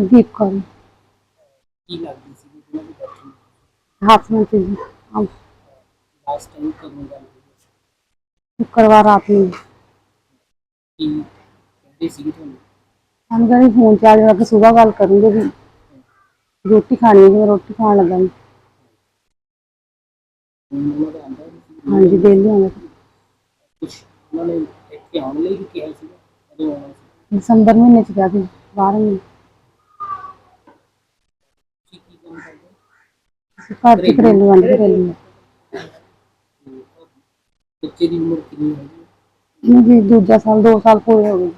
ਹਰਦੀਪ ਕੌਰ। ਕੀ ਲੱਗਦੀ ਸੀ ਜਿਹਨਾਂ ਦੀ ਡੈਥ ਹੋਈ ਹਸਬੈਂਡ ਸੀ ਜੀ ਹਾਂ, ਲਾਸਟ ਟਾਈਮ ਕਦੋਂ ਗੱਲ ਹੋਈ? ਸ਼ੁੱਕਰਵਾਰ ਰਾਤ ਨੂੰ। ਕੀ ਕਹਿੰਦੇ ਸੀ ਤੁਹਾਨੂੰ? ਸਾਨੂੰ ਕਹਿੰਦੇ ਫੋਨ ਚਾਰਜ ਕਰਕੇ ਸਵੇਰ ਗੱਲ ਕਰੂੰਗੇ ਵੀ। ਰੋਟੀ ਖਾਣੀ ਹੈ ਜੀ ਮੈਂ ਰੋਟੀ ਖਾਣ ਲੱਗਾ ਜੀ ਹੁਣ ਉਹਨਾਂ ਦਾ ਆਂਦਾ ਸੀ ਹਾਂਜੀ ਦੇ ਲਿਆਂਗੇ ਕੁਝ ਉਹਨਾਂ ਨੇ ਇੱਥੇ ਆਉਣ ਲਈ ਵੀ ਕਿਹਾ ਸੀ ਕਦੋਂ ਆਉਣਾ ਸੀ? ਦਸੰਬਰ ਮਹੀਨੇ ਚ ਗਿਆ ਸੀ ਬਾਹਰ ਮਹੀਨੇ ਕੀ ਕੀ ਕੰਮ ਕਰਦੇ ਅਸੀਂ ਘਰ ਚ ਘਰੇਲੂ ਆਂਦੇ ਘਰੇਲੂ। ਬੱਚੇ ਦੀ ਉਮਰ ਕਿੰਨੀ ਹੈ ਇਹਨੂੰ ਜੀ ਦੂਜਾ ਸਾਲ 2 ਸਾਲ ਪੂਰੇ ਹੋ ਗਏ।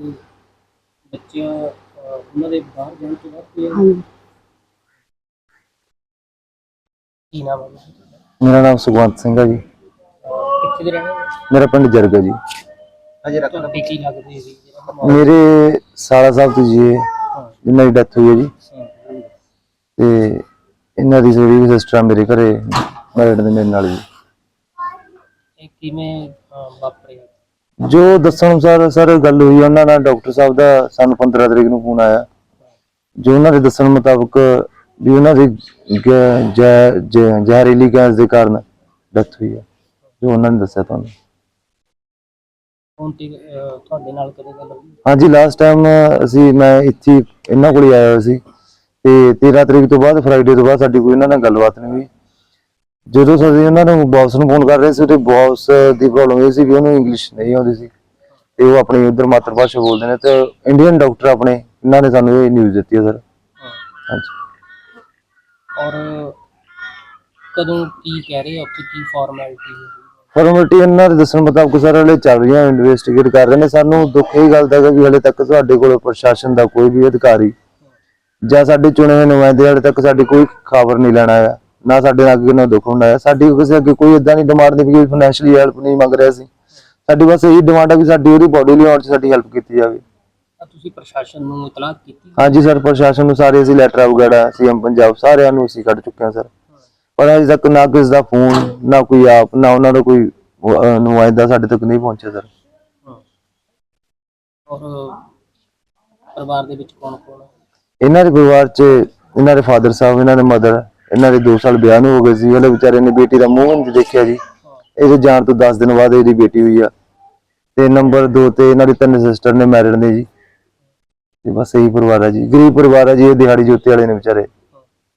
ਤੇ ਬੱਚਿਆਂ ਅਹ, ਉਹਨਾਂ ਦੇ ਬਾਹਰ ਜਾਣ ਤੋਂ ਬਾਅਦ ਕੋਈ ਹਾਂਜੀ। ਕੀ ਨਾਮ ਹੈ ਉਹਨਾਂ ਦਾ? ਮੇਰਾ ਨਾਮ ਸੁਖਵੰਤ ਸਿੰਘ ਹੈ ਜੀ। ਅਹ, ਕਿੱਥੇ ਦੇ ਰਹਿਣੇ ਵਾਲੇ? ਮੇਰਾ ਪਿੰਡ ਜਰਗਾ ਜੀ। ਅਜੇ ਰੱਖ ਤੁਹਾਡੇ ਕੀ ਲੱਗਦੇ ਸੀ? ਜਿਹੜਾ ਮੇਰੇ ਸਾਲਾ ਸਾਹਿਬ ਤੋਂ ਜੀ ਇਹ ਹਾਂ ਜਿਨ੍ਹਾਂ ਦੀ ਡੈਥ ਹੋਈ ਹੈ ਜੀ। ਤੇ ਇਹਨਾਂ ਦੀ ਜਿਹੜੀ ਵੀ ਸਿਸਟਰ ਮੇਰੇ ਘਰੇ ਮੈਰਿਡ ਦੇ ਮੇਰੇ ਨਾਲ ਜੀ ਇਹ ਕਿਵੇਂ ਅਹ, ਵਾਪਰਿਆ? ਜੋ ਦੱਸਣ ਅਨੁਸਾਰ ਸਰ ਗੱਲ ਹੋਈ ਉਹਨਾਂ ਨਾਲ ਡਾਕਟਰ ਸਾਹਿਬ ਦਾ ਸਾਨੂੰ 15 ਤਰੀਕ ਨੂੰ ਫੋਨ ਆਇਆ। ਜੋ ਉਹਨਾਂ ਦੇ ਦੱਸਣ ਮੁਤਾਬਕ ਵੀ ਉਹਨਾਂ ਦੀ ਗ- ਜ਼ਹਿ- ਜ਼ਹਿ- ਜ਼ਹਿਰੀਲੀ ਗੈਸ ਦੇ ਕਾਰਨ ਡੈਥ ਹੋਈ ਹੈ। ਜੋ ਉਹਨਾਂ ਨੇ ਦੱਸਿਆ ਤੁਹਾਨੂੰ। ਹੁਣ ਤੇ ਅਹ, ਤੁਹਾਡੇ ਨਾਲ ਕਦੋਂ ਗੱਲ ਹੋਈ? ਹਾਂਜੀ ਲਾਸਟ ਟਾਈਮ ਅਸੀਂ ਮੈਂ ਇੱਥੇ ਹੀ ਇਹਨਾਂ ਕੋਲ ਹੀ ਆਇਆ ਹੋਇਆ ਸੀ। ਤੇ 13 ਤਰੀਕ ਤੋਂ ਬਾਅਦ ਫਰਾਈਡੇ ਤੋਂ ਬਾਅਦ ਸਾਡੀ ਕੋਈ ਇਹਨਾਂ ਨਾਲ ਗੱਲਬਾਤ ਨਹੀਂ ਹੋਈ। ਜਦੋਂ ਅਸੀਂ ਉਹਨਾਂ ਨੂੰ ਬੌਸ ਨੂੰ ਫੋਨ ਕਰ ਰਹੇ ਸੀ ਤੇ ਬੌਸ ਦੀ ਪ੍ਰੋਬਲਮ ਇਹ ਸੀ ਵੀ ਉਹਨੂੰ ਇੰਗਲਿਸ਼ ਨਹੀਂ ਆਉਂਦੀ ਸੀ। ਤੇ ਉਹ ਆਪਣੀ ਉਧਰ ਮਾਤਰ ਭਾਸ਼ਾ ਬੋਲਦੇ ਨੇ ਤੇ ਇੰਡੀਅਨ ਡਾਕਟਰ ਆਪਣੇ ਇਹਨਾਂ ਨੇ ਸਾਨੂੰ ਇਹ ਨਿਊਜ਼ ਦਿੱਤੀ ਹੈ ਸਰ ਹਾਂਜੀ। ਔਰ ਕਦੋਂ ਕੀ ਕਹਿ ਰਹੇ ਆ ਉੱਥੇ ਕੀ ਫਾਰਮੈਲਿਟੀ ਹੈ? ਫਾਰਮੈਲਿਟੀ ਇਹਨਾਂ ਦੇ ਦੱਸਣ ਮੁਤਾਬਕ ਸਰ ਹਲੇ ਚੱਲ ਰਹੀਆਂ ਇਨਵੈਸਟੀਗੇਟ ਕਰ ਰਹੇ ਨੇ। ਸਾਨੂੰ ਦੁੱਖ ਇਹ ਗੱਲ ਦਾ ਵੀ ਹਲੇ ਤੱਕ ਤੁਹਾਡੇ ਕੋਲ ਪ੍ਰਸ਼ਾਸਨ ਦਾ ਕੋਈ ਵੀ ਅਧਿਕਾਰੀ ਜਾਂ ਸਾਡੇ ਚੁਣੇ ਹੋਏ ਨੁਮਾਇੰਦੇ ਹਲੇ ਤੱਕ ਸਾਡੀ ਕੋਈ ਖਬਰ ਨਹੀਂ ਲੈਣਾ ਆਇਆ ਨਾ ਸਾਡੇ ਨਾਲ ਕਿਸੇ ਨਾਲ ਦੁੱਖ ਹੁੰਦਾ ਹੈ। ਸਾਡੀ ਕਿਸੇ ਅੱਗੇ ਕੋਈ ਇਦਾਂ ਨਹੀਂ ਡਿਮਾਂਡ ਨਹੀਂ ਵੀ ਫਾਈਨੈਂਸ਼ੀਅਲੀ ਹੈਲਪ ਨਹੀਂ ਮੰਗ ਰਿਹਾ ਸੀ। ਸਾਡੀ ਬਸ ਇਹੀ ਡਿਮਾਂਡ ਹੈ ਵੀ ਸਾਡੀ ਉਹਦੀ ਬੋਡੀ ਲਿਆਉਣ 'ਚ ਸਾਡੀ ਹੈਲਪ ਕੀਤੀ ਜਾਵੇ। ਤੁਸੀਂ ਪ੍ਰਸ਼ਾਸਨ ਨੂੰ ਇਤਲਾਹ ਕੀਤੀ? ਹਾਂਜੀ ਸਰ ਪ੍ਰਸ਼ਾਸਨ ਨੂੰ ਸਾਰੇ ਅਸੀਂ ਲੈਟਰ ਵਗੈਰਾ ਸੀਐਮ ਪੰਜਾਬ ਸਾਰਿਆਂ ਨੂੰ ਅਸੀਂ ਕੱਢ ਚੁੱਕੇ ਹਾਂ ਸਰ। ਪਰ ਅਜੇ ਤੱਕ ਨਾ ਕਿਸੇ ਦਾ ਫੋਨ ਨਾ ਕੋਈ ਆਪ ਨਾ ਉਹਨਾਂ ਦਾ ਕੋਈ ਨੁਮਾਇੰਦਾ ਸਾਡੇ ਤੱਕ ਨਹੀਂ ਪਹੁੰਚਿਆ ਸਰ। ਹਾਂ। ਔਰ ਪਰਿਵਾਰ ਦੇ ਵਿੱਚ ਕੌਣ ਕੌਣ ਹੈ ਇਹਨਾਂ ਦੇ ਪਰਿਵਾਰ 'ਚ ਇਹਨਾਂ ਦੇ ਫਾਦਰ ਸਾਹਿਬ ਇਹਨਾਂ ਦੇ ਮਦਰ ਇਹਨਾਂ ਦੇ 2 ਸਾਲ ਵਿਆਹ ਨੂੰ ਹੋ ਗਏ ਸੀ। ਉਹਦੇ ਵਿਚਾਰੇ ਨੇ ਬੇਟੀ ਦਾ ਮੂੰਹ ਨਹੀਂ ਦੇਖਿਆ ਜੀ। ਇਹਦੇ ਜਾਣ ਤੋਂ 10 ਦਿਨ ਬਾਅਦ ਇਹਦੀ ਬੇਟੀ ਹੋਈ ਆ। ਤੇ ਨੰਬਰ 2 ਤੇ ਇਹਨਾਂ ਦੀ ਤਿੰਨ ਸਿਸਟਰ ਨੇ ਮੈਰਿਡ ਨੇ ਜੀ। ਤੇ ਬਸ ਇਹੀ ਪਰਿਵਾਰ ਹੈ ਜੀ। ਗਰੀਬ ਪਰਿਵਾਰ ਹੈ ਜੀ ਇਹ ਦਿਹਾੜੀ ਜੋਤੇ ਵਾਲੇ ਨੇ ਵਿਚਾਰੇ।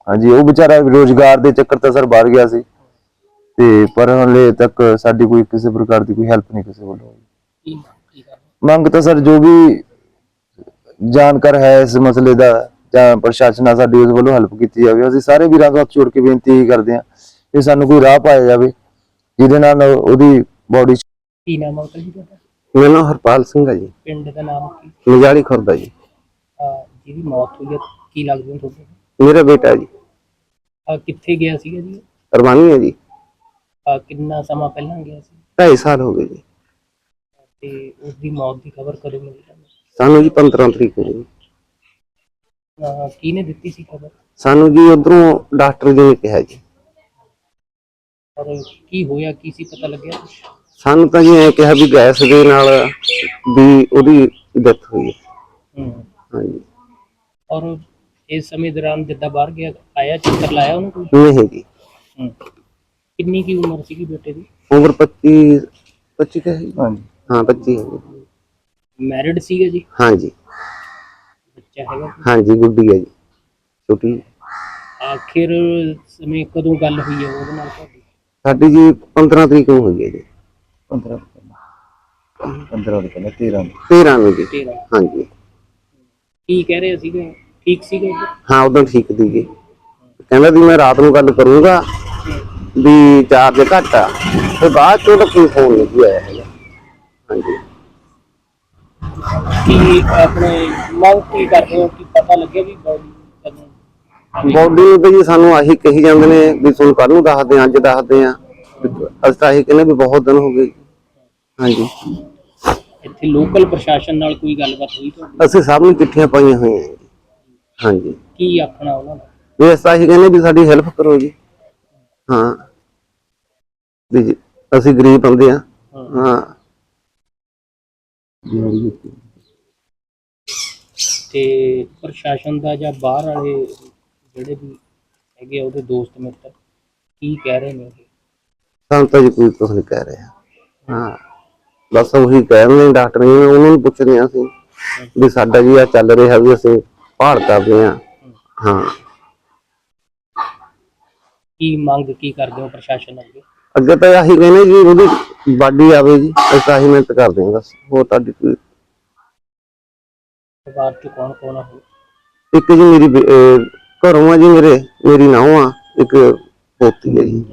ਹਾਂਜੀ ਉਹ ਵਿਚਾਰਾ ਰੋਜ਼ਗਾਰ ਦੇ ਚੱਕਰ ਤਾਂ ਸਰ ਬਾਹਰ ਗਿਆ ਸੀ। ਤੇ ਪਰ ਹਲੇ ਤੱਕ ਸਾਡੀ ਕੋਈ ਕਿਸੇ ਪ੍ਰਕਾਰ ਦੀ ਕੋਈ ਹੈਲਪ ਨਹੀਂ ਕਿਸੇ ਵੱਲੋਂ ਹੋਈ। ਮੰਗ ਤਾਂ ਸਰ ਜੋ ਵੀ ਜਾਣਕਾਰ ਹੈ ਇਸ ਮਸਲੇ ਦਾ ਜਾਂ ਪ੍ਰਸ਼ਾਸਨ ਨਾਲ ਸਾਡੀ ਉਸ ਵੱਲੋਂ ਹੈਲਪ ਕੀਤੀ ਜਾਵੇ। ਅਸੀਂ ਸਾਰੇ ਵੀਰਾਂ ਤੋਂ ਹੱਥ ਜੋੜ ਕੇ ਬੇਨਤੀ ਹੀ ਕਰਦੇ ਹਾਂ ਕਿ ਸਾਨੂੰ ਕੋਈ ਰਾਹ ਪਾਇਆ ਜਾਵੇ ਜਿਹਦੇ ਨਾਲ ਉਹਦੀ ਬਾਡੀ ਕੀ ਨਾਮ ਹੈ ਅੰਕਲ ਜੀ ਤੁਹਾਡਾ? ਮੇਰਾ ਨਾਮ ਹਰਪਾਲ ਸਿੰਘ ਹੈ ਜੀ। ਪਿੰਡ ਦਾ ਨਾਮ ਕੀ? ਮਜਾਲੀ ਖੁਰਦਾ ਜੀ। ਅਹ, ਜਿਹਦੀ ਮੌਤ ਹੋਈ ਹੈ ਕੀ ਲੱਗਦਾ ਤੁਹਾਨੂੰ ਮੇਰਾ ਬੇਟਾ ਜੀ। ਅਹ, ਕਿੱਥੇ ਗਿਆ ਸੀਗਾ ਜੀ? ਅਰਮਾਨੀ ਹੈ ਜੀ। ਅਹ, ਕਿੰਨਾ ਸਮਾਂ ਪਹਿਲਾਂ ਗਿਆ ਸੀ? 2.5 ਸਾਲ ਹੋ ਗਏ ਜੀ। ਤੇ ਉਸ ਦੀ ਮੌਤ ਦੀ ਖਬਰ ਕਦੋਂ ਮਿਲੀ ਤੁਹਾਨੂੰ? ਸਾਨੂੰ ਜੀ 15 ਤਰੀਕ ਨੂੰ ਜੀ। ਅਹ, ਕਿਹਨੇ ਦਿੱਤੀ ਸੀ ਖਬਰ? ਸਾਨੂੰ ਜੀ ਉਧਰੋਂ ਡਾਕਟਰ ਜੀ ਨੇ ਕਿਹਾ ਜੀ। ਔਰ ਕੀ ਹੋਇਆ ਕੀ ਸੀ ਪਤਾ ਲੱਗਿਆ ਕੁਛ? ਸਾਨੂੰ ਤਾਂ ਜੀ ਐ ਕਿਹਾ ਵੀ ਗੈਸ ਦੇ ਨਾਲ ਵੀ ਉਹਦੀ ਡੈਥ ਹੋਈ ਹੈ। ਹੂੰ। ਹਾਂਜੀ। ਔਰ ਇਸ ਸਮੇਂ ਦੌਰਾਨ ਜਿੱਦਾਂ ਬਾਹਰ ਗਿਆ ਆਇਆ ਚੱਕਰ ਲਾਇਆ ਉਹਨੂੰ ਕੋਈ? ਨਹੀਂ ਜੀ। ਹੂੰ। ਕਿੰਨੀ ਕੀ ਉਮਰ ਸੀਗੀ ਬੇਟੇ ਦੀ? ਉਮਰ 25 25 ਕਹੇ ਹਾਂਜੀ। ਹਾਂ 25 ਹੈ ਜੀ। ਮੈਰਿਡ ਸੀਗਾ ਜੀ? ਹਾਂਜੀ। ਬੱਚਾ ਹੈਗਾ ਹਾਂਜੀ ਗੁੱਡੀ ਹੈ ਜੀ ਛੋਟੀ ਆਖਿਰ ਸਮੇਂ ਕਦੋਂ ਗੱਲ ਹੋਈ ਹੈ ਉਹਦੇ ਨਾਲ ਤੁਹਾਡੀ? ਸਾਡੀ ਜੀ 15 ਤਰੀਕ ਨੂੰ ਹੋਈ ਹੈ ਜੀ। 15 15 ਦੇ ਪਹਿਲਾਂ 13 ਨੂੰ 13 ਨੂੰ। ਜੀ। ਤੇਰਾ ਹਾਂਜੀ। ਕੀ ਕਹਿ ਰਹੇ ਸੀਗੇ? ਠੀਕ ਸੀਗਾ ਜੀ? ਹਾਂ ਉਦੋਂ ਠੀਕ ਦੀ ਜੀ। ਕਹਿੰਦਾ ਵੀ ਮੈਂ ਰਾਤ ਨੂੰ ਗੱਲ ਕਰੂੰਗਾ ਵੀ ਚਾਰਜ ਘੱਟ ਆ। ਤੇ ਬਾਅਦ ਚੋਂ ਤਾਂ ਕੋਈ ਫੋਨ ਨਹੀਂ ਆਇਆ ਹੈਗਾ। ਹਾਂਜੀ। ਕੀ ਆਪਣੇ ਮੰਗ ਕੀ ਕਰਦੇ ਹੋ? ਕਿ ਪਤਾ ਲੱਗੇ ਵੀ ਬੋਡੀ ਕਦੋਂ ਬੋਡੀ ਤਾਂ ਜੀ ਸਾਨੂੰ ਆਹੀ ਕਹੀ ਜਾਂਦੇ ਨੇ ਵੀ ਤੁਹਾਨੂੰ ਕੱਲ ਨੂੰ ਦੱਸਦੇ ਹਾਂ ਅੱਜ ਦੱਸਦੇ ਹਾਂ। ਅਸੀਂ ਤਾਂ ਆਹੀ ਕਹਿੰਦੇ ਵੀ ਬਹੁਤ ਦਿਨ ਹੋ ਗਏ। ਹਾਂਜੀ। ਇੱਥੇ ਲੋਕਲ ਪ੍ਰਸ਼ਾਸਨ ਨਾਲ ਕੋਈ ਗੱਲਬਾਤ ਹੋਈ ਤੁਹਾਡੀ? ਅਸੀਂ ਸਭ ਨੂੰ ਚਿੱਠੀਆਂ ਪਾਈਆਂ ਹੋਈਆਂ ਜੀ। ਹਾਂਜੀ। ਕੀ ਆਖਣਾ ਉਹਨਾਂ ਦਾ? ਵੀ ਅਸੀਂ ਆਹੀ ਕਹਿੰਦੇ ਵੀ ਸਾਡੀ ਹੈਲਪ ਕਰੋ ਜੀ। ਹਾਂ। ਵੀ ਅਸੀਂ ਗਰੀਬ ਬੰਦੇ ਆ ਹਾਂ। ਤੇ ਪ੍ਰਸ਼ਾਸਨ ਦਾ ਜਾਂ ਬਾਹਰ ਵਾਲੇ ਜਿਹੜੇ ਵੀ ਹੈਗੇ ਆ ਉਹਦੇ ਦੋਸਤ ਮਿੱਤਰ ਕੀ ਕਹਿ ਰਹੇ ਨੇ ਇਹ? ਸਾਨੂੰ ਤਾਂ ਜੀ ਕੋਈ ਕੁਝ ਨਹੀਂ ਕਹਿ ਰਿਹਾ। ਹਾਂ। ਬਸ ਉਹੀ ਕਹਿ ਰਹੇ ਨੇ ਡਾਕਟਰ ਨੇ ਉਹਨਾਂ ਨੂੰ ਪੁੱਛ ਰਹੇ ਹਾਂ ਅਸੀਂ ਵੀ ਸਾਡਾ ਜੀ ਆ ਚੱਲ ਰਿਹਾ ਵੀ ਅਸੀਂ ਭਾਲ ਕਰਦੇ ਹਾਂ। ਹਾਂ। ਕੀ ਮੰਗ ਕੀ ਕਰਦੇ ਹੋ ਪ੍ਰਸ਼ਾਸਨ ਅੱਗੇ? ਅੱਗੇ ਤਾਂ ਆਹੀ ਕਹਿੰਦੇ ਜੀ ਉਹਦੀ ਬਾਡੀ ਆਵੇ ਜੀ ਅਸੀਂ ਤਾਂ ਆਹੀ ਮਿਹਨਤ ਕਰਦੇ ਹਾਂ ਬਸ ਹੋਰ ਤੁਹਾਡੀ ਕੋਈ ਪਰਿਵਾਰ ਚ ਕੌਣ ਕੌਣ ਆ ਹੋਰ? ਇੱਕ ਜੀ ਮੇਰੀ ਬੇ- ਅਹ ਘਰੋਂ ਆ ਜੀ ਮੇਰੇ ਮੇਰੀ ਨਾਂਹ ਆ ਇੱਕ ਪੋਤੀ ਹੈ ਜੀ